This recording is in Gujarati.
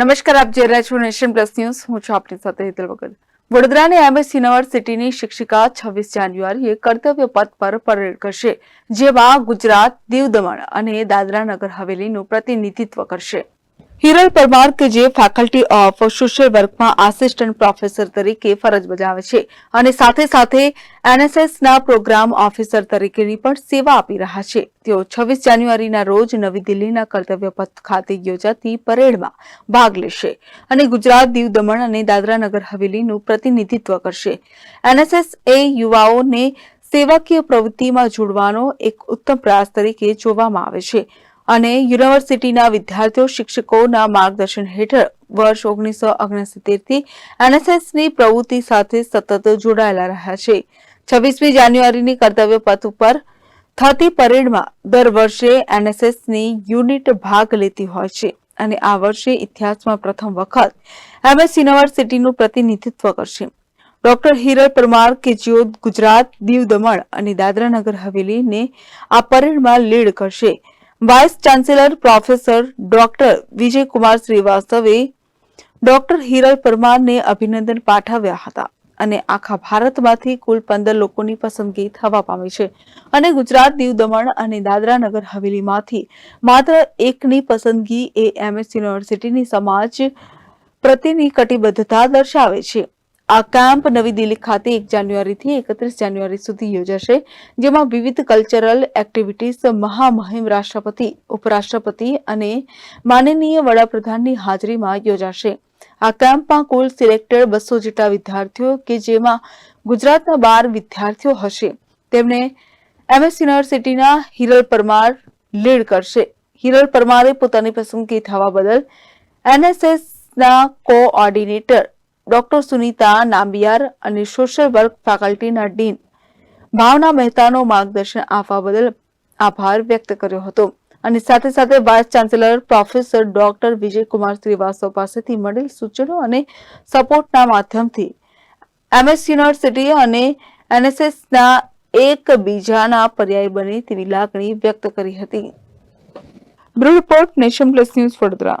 નમસ્કાર, આપ જે રહ્યા નેશન પ્લસ ન્યૂઝ. હું છું આપની સાથે હિતલ વગર વડોદરાની એમએસ યુનિવર્સિટીની શિક્ષિકા છવ્વીસ જાન્યુઆરીએ કર્તવ્ય પથ પર પરેડ કરશે, જેમાં ગુજરાત, દીવ દમણ અને દાદરા નગર હવેલીનું પ્રતિનિધિત્વ કરશે. હિરલ પરમાર કે જે ફેકલ્ટી ઓફ સોશિયલ વર્કમાં આસિસ્ટન્ટ પ્રોફેસર તરીકે ફરજ બજાવે છે અને સાથે સાથે એનએસએસના પ્રોગ્રામ ઓફિસર તરીકેની પણ સેવા આપી રહ્યા છે. તેઓ છવ્વીસ જાન્યુઆરીના રોજ નવી દિલ્હીના કર્તવ્ય પથ ખાતે યોજાતી પરેડમાં ભાગ લેશે અને ગુજરાત દીવ દમણ અને દાદરા નગર હવેલીનું પ્રતિનિધિત્વ કરશે. એનએસએસ એ યુવાઓને સેવાકીય પ્રવૃત્તિમાં જોડવાનો એક ઉત્તમ પ્રયાસ તરીકે જોવામાં આવે છે. અને યુનિવર્સિટીના વિદ્યાર્થીઓ, શિક્ષકોના માર્ગદર્શન હેઠળ વર્ષ ઓગણીસો ઓગણસિત્તેરથી એનએસએસની પ્રવૃત્તિ સાથે સતત જોડાયેલા રહ્યા છે. છવ્વીસમી જાન્યુઆરીની કર્તવ્ય પથ ઉપર થતી પરેડમાં દર વર્ષે એનએસએસની યુનિટ ભાગ લેતી હોય છે અને આ વર્ષે ઇતિહાસમાં પ્રથમ વખત એમએસ યુનિવર્સિટીનું પ્રતિનિધિત્વ કરશે. ડોક્ટર હિરલ પરમાર કે જેઓ ગુજરાત, દીવ દમણ અને દાદરા નગર હવેલીને આ પરેડમાં લીડ કરશે. Vice chancellor professor doctor Vijaykumar શ્રીવાસ્તવે ડોક્ટર હિરલ પરમારને અભિનંદન પાઠવ્યા હતા. અને આખા ભારતમાંથી કુલ પંદર લોકોની પસંદગી થવા પામી છે. અને ગુજરાત દીવ દમણ અને દાદરા નગર હવેલીમાંથી માત્ર એકની પસંદગી એ એમએસ યુનિવર્સિટીની સમાજ પ્રત્યેની કટિબદ્ધતા દર્શાવે છે. આ કેમ્પ નવી દિલ્હી ખાતે એક જાન્યુઆરીથી એકત્રીસ જાન્યુઆરી સુધી યોજાશે, જેમાં વિવિધ કલ્ચરલ એક્ટિવિટીઝ મહામહિમ રાષ્ટ્રપતિ, ઉપરાષ્ટ્રપતિ અને માનનીય વડાપ્રધાનની હાજરીમાં યોજાશે. આ કેમ્પમાં કુલ સિલેક્ટેડ બસો જેટલા વિદ્યાર્થીઓ કે જેમાં ગુજરાતના બાર વિદ્યાર્થીઓ હશે. તેમને એમએસ યુનિવર્સિટીના હિરલ પરમાર લીડ કરશે. હિરલ પરમારે પોતાની પસંદગી થવા બદલ એનએસએસના કોઓર્ડિનેટર ડોક્ટર સુનીતા, નાંબિયાર અને સોશિયલ વર્ક ફેકલ્ટીના ડીન ભાવના મહેતાનો માર્ગદર્શન આપવા બદલ આભાર વ્યક્ત કર્યો હતો. અને સાથે સાથે vice chancellor professor doctor Vijaykumar Shrivastav પાસેથી મળેલ સૂચનો અને સપોર્ટના માધ્યમથી એમએસ યુનિવર્સિટી અને એનએસએસના એકબીજાના પર્યાય બને તેવી લાગણી વ્યક્ત કરી હતી. Bureau report nation plus news Vadodara.